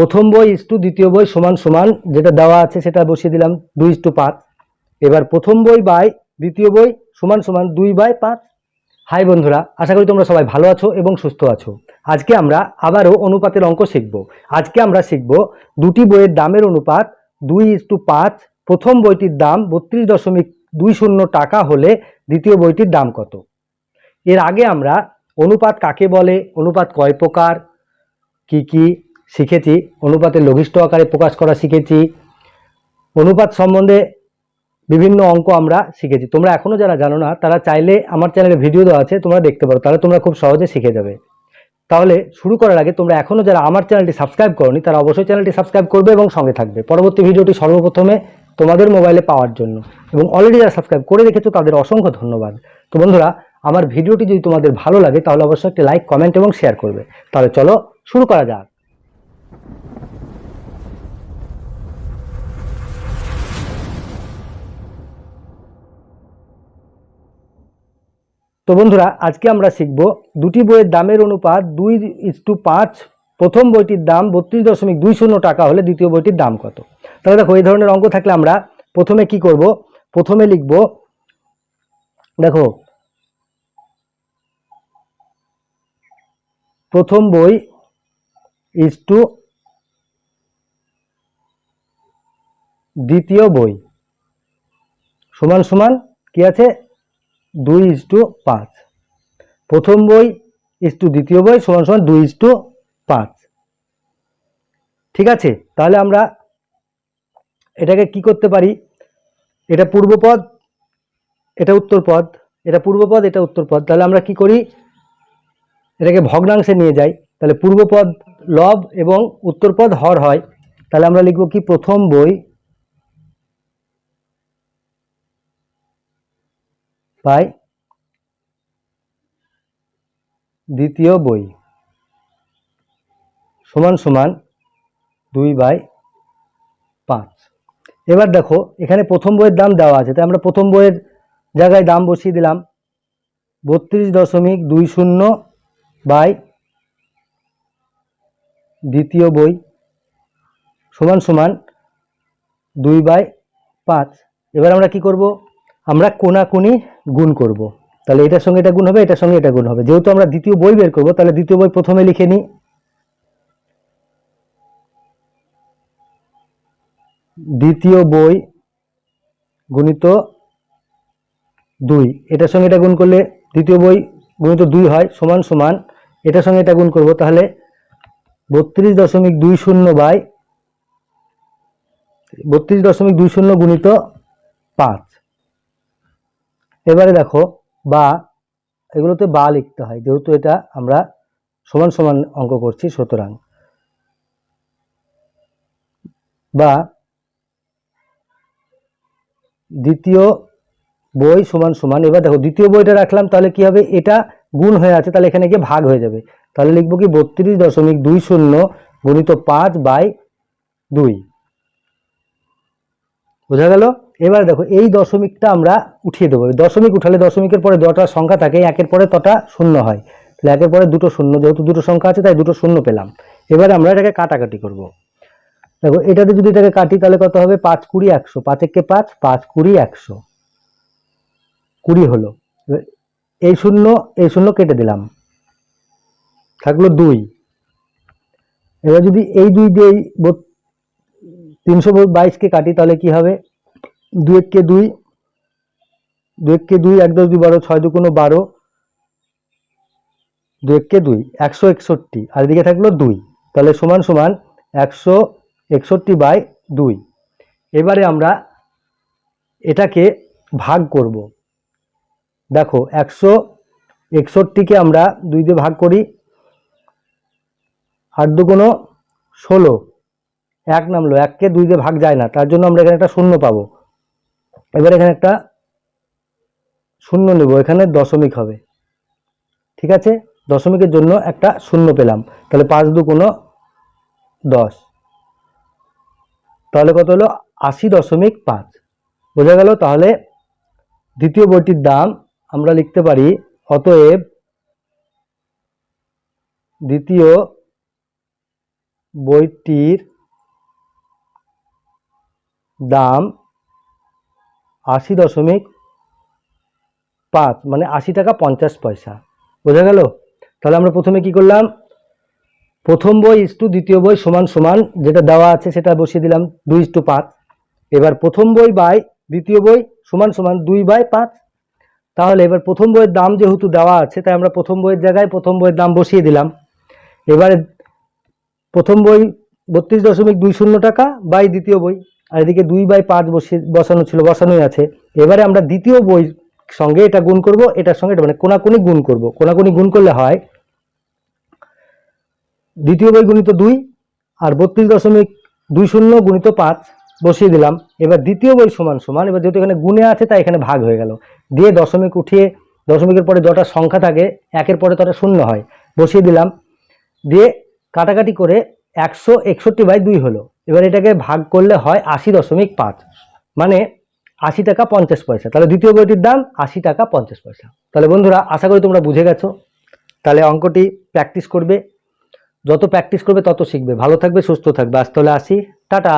প্রথম বই is to দ্বিতীয় বই সমান সমান, যেটা দেওয়া আছে সেটা বসিয়ে দিলাম, দুই টু পাঁচ। এবার প্রথম বই বাই দ্বিতীয় বই সমান সমান, দুই বাই পাঁচ। হাই বন্ধুরা, আশা করি তোমরা সবাই ভালো আছো এবং সুস্থ আছো। আজকে আমরা আবারও অনুপাতের অঙ্ক শিখব। আজকে আমরা শিখব দুটি বইয়ের দামের অনুপাত, দুই ইস টু পাঁচ। প্রথম বইটির দাম বত্রিশ দশমিক দুই শূন্য টাকা হলে দ্বিতীয় বইটির দাম কত? এর আগে আমরা অনুপাত কাকে বলে, অনুপাত কয় প্রকার, কি কি শিখেছি, অনুপাতের লঘিষ্ঠ আকারে প্রকাশ করা শিখেছি। অনুপাত সম্বন্ধে বিভিন্ন অঙ্ক আমরা শিখেছি। তোমরা এখনও যারা জানো না, তারা চাইলে আমার চ্যানেলে ভিডিও দেওয়া আছে, তোমরা দেখতে পারো। তাহলে তোমরা খুব সহজে শিখে যাবে। তাহলে শুরু করার আগে তোমরা এখনও যারা আমার চ্যানেলটি সাবস্ক্রাইব করনি, তারা অবশ্যই চ্যানেলটি সাবস্ক্রাইব করবে এবং সঙ্গে থাকবে। পরবর্তী ভিডিওটি সর্বপ্রথমে তোমাদের মোবাইলে পাওয়ার জন্য। এবং অলরেডি যারা সাবস্ক্রাইব করে রেখেছো, তাদের অসংখ্য ধন্যবাদ। তো বন্ধুরা, আমার ভিডিওটি যদি তোমাদের ভালো লাগে, তাহলে অবশ্যই একটি লাইক কমেন্ট এবং শেয়ার করবে। তাহলে চলো শুরু করা যাক। তো বন্ধুরা, আজকে আমরা শিখব দুটি বইয়ের দামের অনুপাত দুই ইস টু পাঁচ। প্রথম বইটির দাম বত্রিশ দশমিক দুই শূন্য টাকা হলে দ্বিতীয় বইটির দাম কত? তাহলে দেখো, এই ধরনের অঙ্ক থাকলে আমরা প্রথমে কি করব? প্রথমে লিখব, দেখো, প্রথম বই ইস টু দ্বিতীয় বই। সমান সমান কি আছে? দুই ইস টু পাঁচ। প্রথম বই ইস টু দ্বিতীয় বই, সমান সমান দুই ইস টু পাঁচ। ঠিক আছে? তাহলে আমরা এটাকে কি করতে পারি? এটা পূর্বপদ এটা উত্তরপদ এটা পূর্বপদ এটা উত্তরপদ তাহলে আমরা কি করি? এটাকে ভগ্নাংশে নিয়ে যাই। তাহলে পূর্বপদ লব এবং উত্তরপদ হর হয়। তাহলে আমরা লিখব কি? প্রথম বই বাই দ্বিতীয় বই। সমান সমান দুই বাই পাঁচ। এবার দেখো, এখানে প্রথম বইয়ের দাম দেওয়া আছে। তাই আমরা প্রথম বইয়ের জায়গায় দাম বসিয়ে দিলাম। বত্রিশ দশমিক দুই শূন্য বাই দ্বিতীয় বই। সমান সমান দুই বাই পাঁচ। এবার আমরা কি করব? আমরা কোনাকুনি গুণ করব। তাহলে এটার সঙ্গে এটা গুণ হবে, এটার সঙ্গে এটা গুণ হবে। যেহেতু আমরা দ্বিতীয় বই বের করব, তাহলে দ্বিতীয় বই প্রথমে লিখে নিই। দ্বিতীয় বই গুণিত দুই। এটার সঙ্গে এটা গুণ করলে দ্বিতীয় বই গুণিত দুই হয়, সমান সমান। এটার সঙ্গে এটা গুণ করব, তাহলে বত্রিশ দশমিক দুই শূন্য বাই বত্রিশ দশমিক দুই শূন্য গুণিত পাঁচ। এবারে দেখো, বা, এগুলোতে বা লিখতে হয়। যেহেতু এটা আমরা সমান সমান অঙ্ক করছি, সুতরাং। বা, দ্বিতীয় বই সমান সমান, এবার দেখো, দ্বিতীয় বইটা রাখলাম, তাহলে কি হবে? এটা গুণ হয়ে আছে, তাহলে এখানে গিয়ে ভাগ হয়ে যাবে। তাহলে লিখব কি? বত্রিশ দশমিক দুই শূন্য গুণিত পাঁচ বাই দুই। বোঝা গেল? এবার দেখো, এই দশমিকটা আমরা উঠিয়ে দেবো। দশমিক উঠালে দশমিকের পরে যটা সংখ্যা থাকে একের পরে তটা শূন্য হয়। তাহলে একের পরে দুটো শূন্য, যেহেতু দুটো সংখ্যা আছে, তাই দুটো শূন্য পেলাম। এবারে আমরা এটাকে কাটাকাটি করব। দেখো, এটাতে যদি এটাকে কাটি, তাহলে কত হবে? পাঁচ কুড়ি একশো। পাঁচ একে পাঁচ পাঁচ কুড়ি একশো। কুড়ি হলো। এই শূন্য এই শূন্য কেটে দিলাম। থাকল দুই। এবার যদি এই দুই দিয়ে তিনশো বাইশকে কাটি, তাহলে কি হবে? দুই এককে দুই দুই এককে দুই, এক দশ দুই বারো, ছয় দুগুণ বারো, দুই এককে দুই, একশো একষট্টি। আর এদিকে থাকল দুই। তাহলে সমান সমান একশো একষট্টি বাই দুই। এবারে আমরা এটাকে ভাগ করব। দেখো, একশো একষট্টিকে আমরা দুই দিয়ে ভাগ করি। আট দুগুণ ষোলো, এক নামলো এককে দুই দিয়ে ভাগ যায় না। তার জন্য আমরা এখানে একটা শূন্য পাবো। এবার এখানে একটা শূন্য নেব, এখানে দশমিক হবে। ঠিক আছে? দশমিকের জন্য একটা শূন্য পেলাম। তাহলে পাঁচ দু কোনো দশ। তাহলে কত হলো? আশি দশমিক পাঁচ। বোঝা গেল? তাহলে দ্বিতীয় বইটির দাম আমরা লিখতে পারি, অতএব দ্বিতীয় বইটির দাম আশি দশমিক পাঁচ মানে আশি টাকা পঞ্চাশ পয়সা। বোঝা গেল? তাহলে আমরা প্রথমে কি করলাম? প্রথম বই ইস টু দ্বিতীয় বই সমান সমান, যেটা দেওয়া আছে সেটা বসিয়ে দিলাম দুই ইস টু পাঁচ। এবার প্রথম বই বাই দ্বিতীয় বই সমান সমান দুই বাই পাঁচ। তাহলে এবার প্রথম বইয়ের দাম যেহেতু দেওয়া আছে, তাই আমরা প্রথম বইয়ের জায়গায় প্রথম বইয়ের দাম বসিয়ে দিলাম। এবারে প্রথম বই বত্রিশ দশমিক দুই শূন্য টাকা, বাই দ্বিতীয় বই আর এদিকে দুই বাই পাঁচ বসিয়ে বসানো ছিল, বসানোই আছে। এবারে আমরা দ্বিতীয় বই সঙ্গে এটা গুণ করব, এটার সঙ্গে এটা মানে কোনাকুনি গুণ করব। কোনাকুনি গুণ করলে হয় দ্বিতীয় বই গুণিত দুই আর বত্রিশ দশমিক দুই শূন্য গুণিত পাঁচ, বসিয়ে দিলাম। এবার দ্বিতীয় বই সমান সমান, এবার যেহেতু এখানে গুণে আছে, তাই এখানে ভাগ হয়ে গেল। দিয়ে দশমিক উঠিয়ে, দশমিকের পরে যটা সংখ্যা থাকে, একের পরে তটা শূন্য হয়। বসিয়ে দিলাম। দিয়ে কাটাকাটি করে একশো একষট্টি বাই দুই হলো। এবার এটাকে ভাগ করলে হয় আশি দশমিক পাঁচ। মানে আশি টাকা পঞ্চাশ পয়সা। তাহলে দ্বিতীয় বইটির দাম আশি টাকা পঞ্চাশ পয়সা। তাহলে বন্ধুরা, আশা করি তোমরা বুঝে গেছো। তাহলে অঙ্কটি প্র্যাকটিস করবে। যত প্র্যাকটিস করবে, তত শিখবে। ভালো থাকবে, সুস্থ থাকবে। আজ তাহলে আসি। টাটা!